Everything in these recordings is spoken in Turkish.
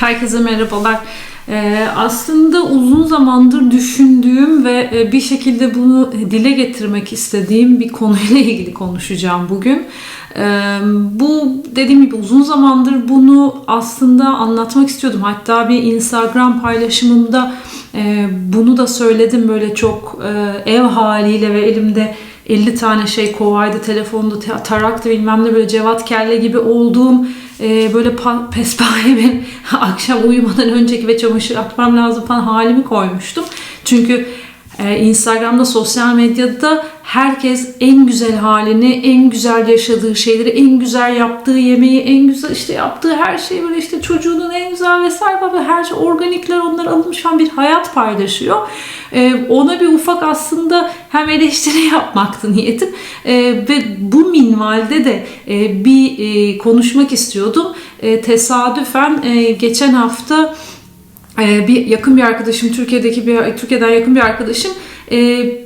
Herkese merhabalar. Ee, aslında uzun zamandır düşündüğüm ve e, bir şekilde bunu dile getirmek istediğim bir konuyla ilgili konuşacağım bugün. Ee, bu dediğim gibi uzun zamandır bunu aslında anlatmak istiyordum. Hatta bir Instagram paylaşımımda e, bunu da söyledim böyle çok e, ev haliyle ve elimde 50 tane şey kovaydı, telefondu, taraktı bilmem ne böyle cevat kelle gibi olduğum e, böyle pespaye bir akşam uyumadan önceki ve çamaşır atmam lazım falan halimi koymuştum. Çünkü ee, Instagram'da, sosyal medyada herkes en güzel halini, en güzel yaşadığı şeyleri, en güzel yaptığı yemeği, en güzel işte yaptığı her şeyi böyle işte çocuğunun en güzel vesaire böyle her şey organikler onlar alınmış falan bir hayat paylaşıyor. Ee, ona bir ufak aslında hem eleştiri yapmaktı niyetim ee, ve bu minvalde de e, bir e, konuşmak istiyordum. E, tesadüfen geçen hafta ee, bir yakın bir arkadaşım Türkiye'deki bir Türkiye'den yakın bir arkadaşım e,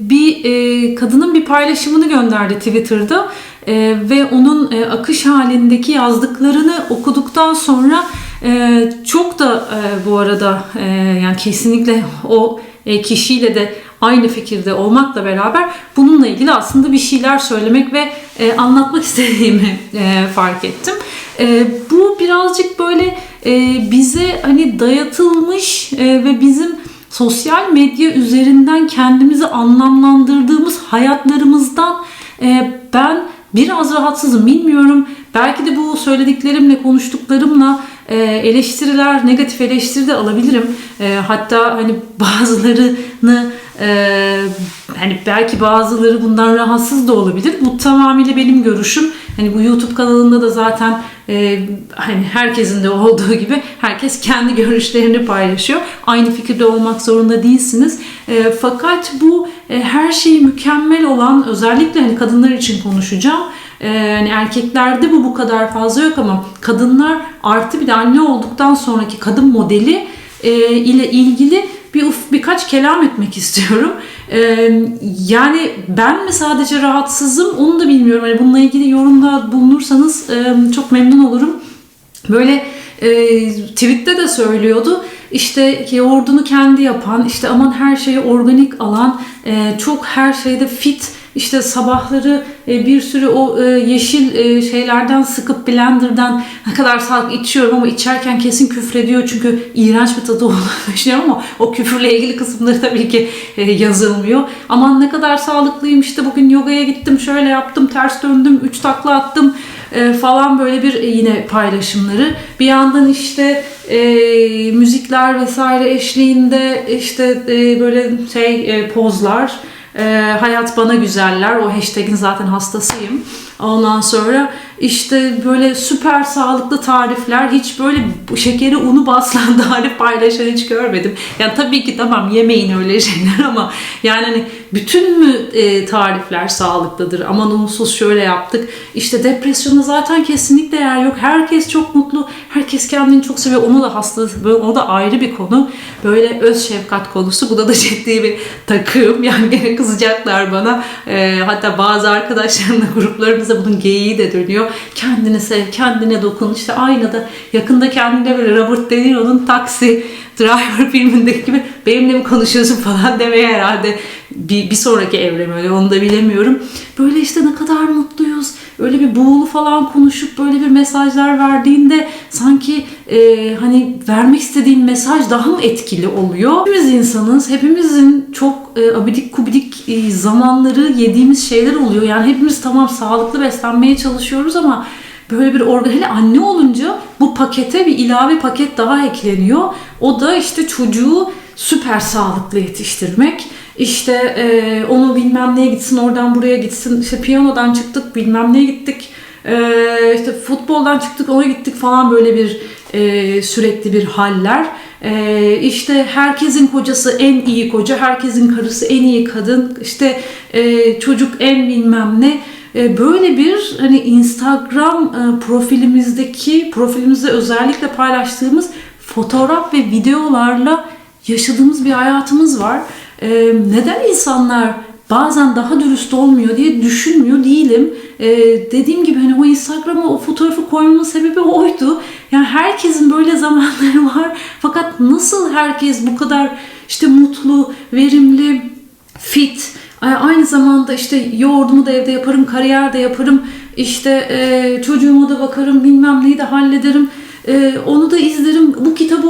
bir e, kadının bir paylaşımını gönderdi Twitter'da e, ve onun akış halindeki yazdıklarını okuduktan sonra çok da bu arada yani kesinlikle o kişiyle de aynı fikirde olmakla beraber bununla ilgili aslında bir şeyler söylemek ve anlatmak istediğimi fark ettim. Bu birazcık böyle e, bize hani dayatılmış e, ve bizim sosyal medya üzerinden kendimizi anlamlandırdığımız hayatlarımızdan e, ben biraz rahatsızım. Bilmiyorum. Belki de bu söylediklerimle, konuştuklarımla e, eleştiriler, negatif eleştiri de alabilirim. E, hatta hani bazılarını e, hani belki bazıları bundan rahatsız da olabilir. Bu tamamıyla benim görüşüm. Hani bu YouTube kanalında da zaten e, hani herkesin de olduğu gibi herkes kendi görüşlerini paylaşıyor. Aynı fikirde olmak zorunda değilsiniz. E, fakat bu e, her şeyi mükemmel olan özellikle hani kadınlar için konuşacağım. E, yani erkeklerde bu bu kadar fazla yok ama kadınlar artı bir de anne olduktan sonraki kadın modeli e, ile ilgili bir uf, birkaç kelam etmek istiyorum. Ee, yani ben mi sadece rahatsızım onu da bilmiyorum. Hani bununla ilgili yorumda bulunursanız e, çok memnun olurum. Böyle e, tweette de söylüyordu. İşte yoğurdunu kendi yapan, işte aman her şeyi organik alan, e, çok her şeyde fit işte sabahları e, bir sürü o e, yeşil e, şeylerden sıkıp blenderdan ne kadar sağlık içiyorum ama içerken kesin küfrediyor çünkü iğrenç bir tadı olduğunu düşünüyorum ama o küfürle ilgili kısımları tabii ki yazılmıyor. Aman ne kadar sağlıklıyım işte bugün yogaya gittim şöyle yaptım ters döndüm 3 takla attım falan böyle bir yine paylaşımları. Bir yandan işte e, müzikler vesaire eşliğinde işte e, böyle şey e, pozlar e, hayat bana güzeller. O hashtag'in zaten hastasıyım. Ondan sonra işte böyle süper sağlıklı tarifler hiç böyle şekeri unu basılan tarif paylaşan hiç görmedim. Yani tabii ki tamam yemeyin öyle şeyler ama yani hani bütün mü e, tarifler sağlıklıdır? Aman unsuz şöyle yaptık. İşte depresyona zaten kesinlikle yer yok. Herkes çok mutlu. Herkes kendini çok seviyor. Onu da hasta, o da ayrı bir konu. Böyle öz şefkat konusu. Bu da da ciddi bir takım. Yani gene kızacaklar bana. E, hatta bazı arkadaşlarımla gruplarımızda bunun geyiği de dönüyor. Kendini sev, kendine dokun. İşte aynada yakında kendine böyle Robert De Niro'nun taksi Driver filmindeki gibi benimle mi konuşuyorsun falan demeye herhalde bir, bir sonraki evrem öyle onu da bilemiyorum. Böyle işte ne kadar mutluyuz. Öyle bir buğulu falan konuşup böyle bir mesajlar verdiğinde sanki e, hani vermek istediğim mesaj daha mı etkili oluyor? Hepimiz insanız. Hepimizin çok e, abidik kubidik e, zamanları yediğimiz şeyler oluyor. Yani hepimiz tamam sağlıklı beslenmeye çalışıyoruz ama böyle bir organ hele anne olunca bu pakete bir ilave paket daha ekleniyor. O da işte çocuğu süper sağlıklı yetiştirmek. İşte e, onu bilmem neye gitsin, oradan buraya gitsin. İşte piyanodan çıktık, bilmem neye gittik. E, işte futboldan çıktık, ona gittik falan böyle bir e, sürekli bir haller. E, işte herkesin kocası en iyi koca, herkesin karısı en iyi kadın. İşte e, çocuk en bilmem ne. E, böyle bir hani Instagram e, profilimizdeki profilimizde özellikle paylaştığımız fotoğraf ve videolarla yaşadığımız bir hayatımız var. E, neden insanlar bazen daha dürüst olmuyor diye düşünmüyor değilim. Ee, dediğim gibi hani o Instagram'a o fotoğrafı koymamın sebebi oydu. yani herkesin böyle zamanları var. Fakat nasıl herkes bu kadar işte mutlu, verimli, fit, aynı zamanda işte yoğurdumu da evde yaparım, kariyer de yaparım, işte e, çocuğuma da bakarım, bilmem neyi de hallederim. Ee, onu da izlerim. Bu kitabı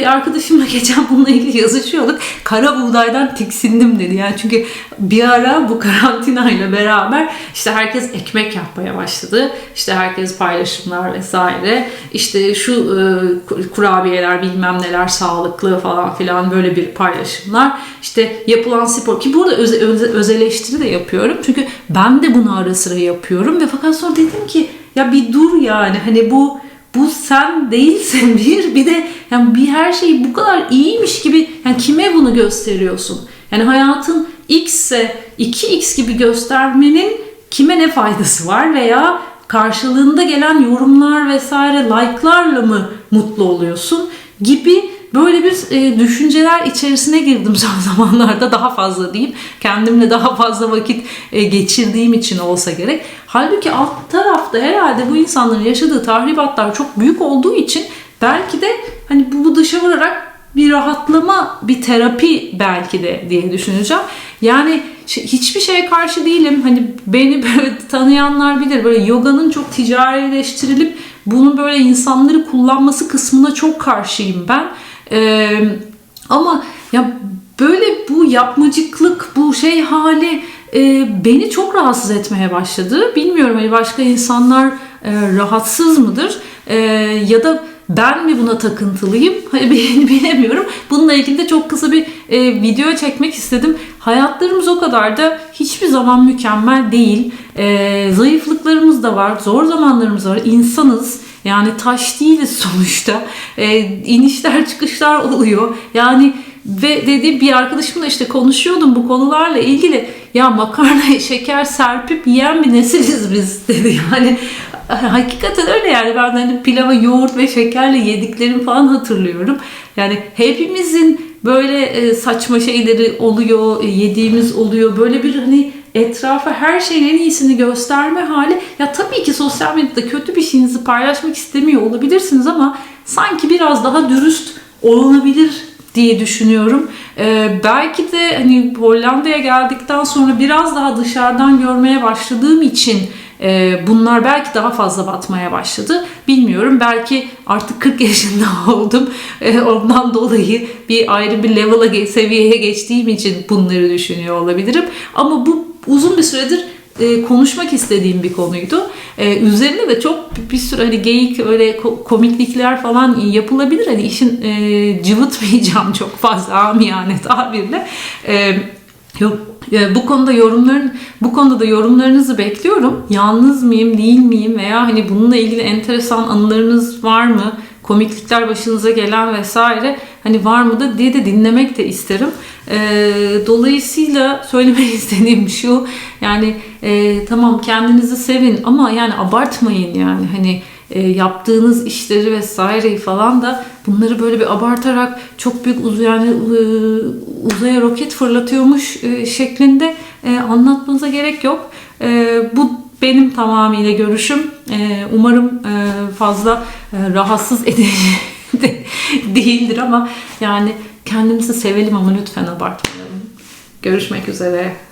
bir arkadaşımla geçen bununla ilgili yazışıyorduk. Kara buğdaydan tiksindim dedi. Yani çünkü bir ara bu karantina ile beraber işte herkes ekmek yapmaya başladı. İşte herkes paylaşımlar vesaire. İşte şu e, kurabiyeler bilmem neler sağlıklı falan filan böyle bir paylaşımlar. İşte yapılan spor ki burada öz, öz, öz eleştiri de yapıyorum. Çünkü ben de bunu ara sıra yapıyorum ve fakat sonra dedim ki ya bir dur yani hani bu bu sen değilsin bir bir de yani bir her şey bu kadar iyiymiş gibi yani kime bunu gösteriyorsun? Yani hayatın x ise 2x gibi göstermenin kime ne faydası var veya karşılığında gelen yorumlar vesaire like'larla mı mutlu oluyorsun gibi böyle bir e, düşünceler içerisine girdim son zamanlarda daha fazla diyeyim. Kendimle daha fazla vakit e, geçirdiğim için olsa gerek. Halbuki alt tarafta herhalde bu insanların yaşadığı tahribatlar çok büyük olduğu için belki de hani bu, dışa vurarak bir rahatlama, bir terapi belki de diye düşüneceğim. Yani hiçbir şeye karşı değilim. Hani beni böyle tanıyanlar bilir. Böyle yoganın çok ticarileştirilip bunu böyle insanları kullanması kısmına çok karşıyım ben. Ee, ama ya böyle bu yapmacıklık, bu şey hali e, beni çok rahatsız etmeye başladı. Bilmiyorum hani başka insanlar e, rahatsız mıdır? E, ya da ben mi buna takıntılıyım? Bilemiyorum. Bununla ilgili de çok kısa bir e, video çekmek istedim. Hayatlarımız o kadar da hiçbir zaman mükemmel değil. E, zayıflıklarımız da var, zor zamanlarımız var. İnsanız. Yani taş değiliz sonuçta. E, inişler çıkışlar oluyor. Yani ve dediğim bir arkadaşımla işte konuşuyordum bu konularla ilgili. Ya makarnaya şeker serpip yiyen bir nesiliz biz dedi. Yani hakikaten öyle yani ben hani pilava yoğurt ve şekerle yediklerim falan hatırlıyorum. Yani hepimizin böyle e, saçma şeyleri oluyor, e, yediğimiz oluyor. Böyle bir hani etrafa her şeyin en iyisini gösterme hali. Ya tabii ki sosyal medyada kötü bir şeyinizi paylaşmak istemiyor olabilirsiniz ama sanki biraz daha dürüst olunabilir diye düşünüyorum. Ee, belki de hani Hollanda'ya geldikten sonra biraz daha dışarıdan görmeye başladığım için e, bunlar belki daha fazla batmaya başladı. Bilmiyorum. Belki artık 40 yaşında oldum. E, ondan dolayı bir ayrı bir level'a seviyeye geçtiğim için bunları düşünüyor olabilirim. Ama bu uzun bir süredir e, konuşmak istediğim bir konuydu. E, üzerine de çok bir sürü hani geyik öyle komiklikler falan yapılabilir. Hani işin e, cıvıtmayacağım çok fazla amiyane tabirle. E, bu konuda yorumların bu konuda da yorumlarınızı bekliyorum. Yalnız mıyım, değil miyim veya hani bununla ilgili enteresan anılarınız var mı? Komiklikler başınıza gelen vesaire hani var mı da diye de dinlemek de isterim. E, dolayısıyla söylemek istediğim şu yani e, tamam kendinizi sevin ama yani abartmayın yani hani e, yaptığınız işleri vesaireyi falan da bunları böyle bir abartarak çok büyük uz yani e, uzaya roket fırlatıyormuş e, şeklinde e, anlatmanıza gerek yok. E, bu benim tamamıyla görüşüm. E, umarım e, fazla e, rahatsız edici değildir ama yani kendimizi sevelim ama lütfen abartmayalım. Görüşmek üzere.